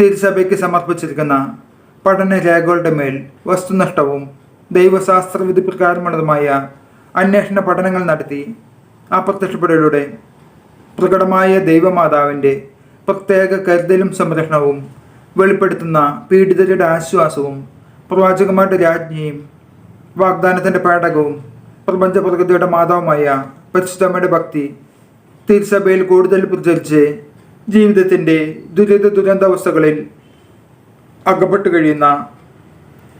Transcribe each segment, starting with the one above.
തിരുസഭയ്ക്ക് സമർപ്പിച്ചിരിക്കുന്ന പഠന രേഖകളുടെ മേൽ വസ്തുനഷ്ടവും ദൈവശാസ്ത്രവിധി പ്രകാരമുള്ളതുമായ അന്വേഷണ പഠനങ്ങൾ നടത്തി ആ പ്രകടമായ ദൈവമാതാവിന്റെ പ്രത്യേക കരുതലും സംരക്ഷണവും വെളിപ്പെടുത്തുന്ന പീഡിതരുടെ ആശ്വാസവും പ്രവാചകന്മാരുടെ രാജ്ഞിയും വാഗ്ദാനത്തിന്റെ പാഠകവും പ്രപഞ്ച പ്രകൃതിയുടെ മാതാവുമായ പരിശുദ്ധമ്മയുടെ ഭക്തി തിരുസഭയിൽ കൂടുതൽ പ്രചരിച്ച് ജീവിതത്തിന്റെ ദുരിത ദുരന്താവസ്ഥകളിൽ അകപ്പെട്ടു കഴിയുന്ന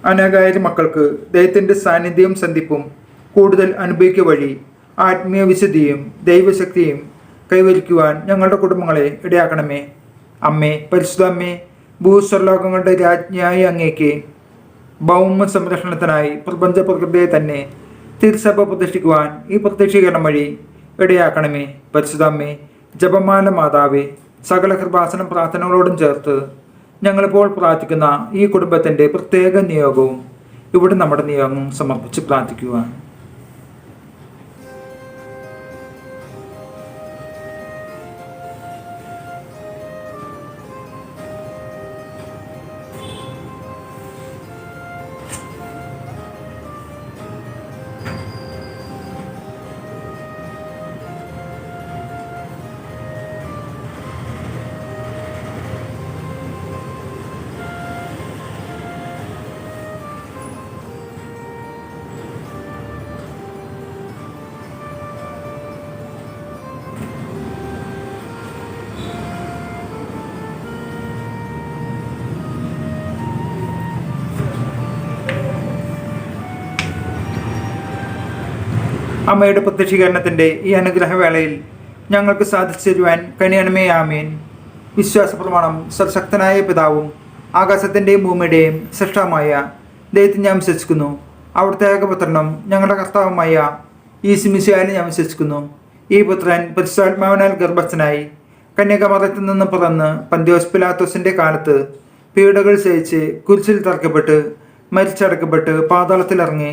അനേകായിരം മക്കൾക്ക് ദൈവത്തിന്റെ സാന്നിധ്യവും സന്ധിപ്പും കൂടുതൽ അനുഭവിക്കുക വഴി ആത്മീയ വിശുദ്ധിയും ദൈവശക്തിയും കൈവരിക്കുവാൻ ഞങ്ങളുടെ കുടുംബങ്ങളെ ഇടയാക്കണമേ. അമ്മേ പരിശുദ്ധ അമ്മേ ഭൂസ്വർലോകങ്ങളുടെ രാജ്ഞിയായ അങ്ങേക്ക് ഭൗമ സംരക്ഷണത്തിനായി പ്രപഞ്ച പ്രകൃതിയെ തന്നെ തിരുസഭ പ്രതിഷ്ഠിക്കുവാൻ ഈ പ്രത്യക്ഷീകരണം വഴി ഇടയാക്കണമേ. പരിശുദ്ധമ്മേ ജപമാല മാതാവേ സകല കൃപാസനം പ്രാർത്ഥനകളോടും ചേർത്ത് ഞങ്ങളിപ്പോൾ പ്രാർത്ഥിക്കുന്ന ഈ കുടുംബത്തിന്റെ പ്രത്യേക നിയോഗവും ഇവിടെ നമ്മുടെ നിയോഗം സമർപ്പിച്ച് പ്രാർത്ഥിക്കുക അമ്മയുടെ പ്രത്യക്ഷീകരണത്തിന്റെ ഈ അനുഗ്രഹവേളയിൽ ഞങ്ങൾക്ക് സാധിച്ചു തരുവാൻ കനിയണമേ ആമേൻ. വിശ്വാസപ്രമാണം സർശക്തനായ പിതാവും ആകാശത്തിന്റെയും ഭൂമിയുടെയും സൃഷ്ടമായ ദൈവത്തിൽ ഞാൻ വിശ്വസിക്കുന്നു. അവിടുത്തെ ഏകപുത്രനും ഞങ്ങളുടെ കർത്താവുമായ ഈ സിമിശയാലും ഞാൻ വിശ്വസിക്കുന്നു. ഈ പുത്രൻ പരിശുദ്ധാത്മാവിനാൽ ഗർഭസ്ഥനായി കന്യാകുമാരത്തിൽ നിന്ന് പിറന്ന് പന്തിയോസ് പിലാത്തോസിന്റെ കാലത്ത് പീഡകൾ സഹിച്ച് കുരിശിൽ തറക്കപ്പെട്ട് മരിച്ചടക്കപ്പെട്ട് പാതാളത്തിലിറങ്ങി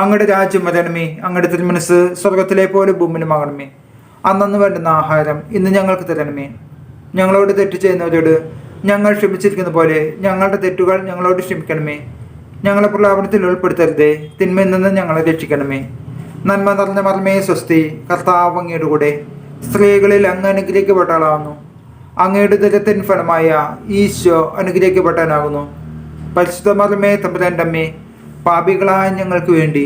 അങ്ങയുടെ രാജ്യം വരണമേ അങ്ങയുടെ തിരുമനസ് സ്വർഗത്തിലെ പോലെ ഭൂമിനുമാകണമേ അന്നു വേണ്ടുന്ന ആഹാരം ഇന്ന് ഞങ്ങൾക്ക് തരണമേ. ഞങ്ങളോട് തെറ്റ് ചെയ്യുന്നവരോട് ഞങ്ങൾ ക്ഷമിച്ചിരിക്കുന്ന പോലെ ഞങ്ങളുടെ തെറ്റുകൾ ഞങ്ങളോട് ക്ഷമിക്കണമേ. ഞങ്ങളെ പ്രലാപനത്തിൽ ഉൾപ്പെടുത്തരുതേ തിന്മയിൽ നിന്ന് ഞങ്ങളെ രക്ഷിക്കണമേ. നന്മ നിറഞ്ഞ മർമ്മേ സ്വസ്തി കർത്താവ് അങ്ങയുടെ കൂടെ സ്ത്രീകളിൽ അങ്ങ് അനുഗ്രഹിക്കപ്പെട്ട ആളാകുന്നു അങ്ങയുടെ ദരത്തിൻ ഫലമായ ഈശോ അനുഗ്രഹിക്കപ്പെട്ടാനാകുന്നു പരിശുദ്ധ മർമ്മേ തമ്പുരാന്റെ അമ്മേ പാപികളായ ഞങ്ങൾക്ക് വേണ്ടി.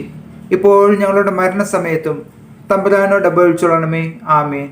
ഇപ്പോൾ ഞങ്ങളുടെ മരണസമയത്തും തമ്പുരാനോട് അപേക്ഷിച്ചോളണമേ ആമേൻ.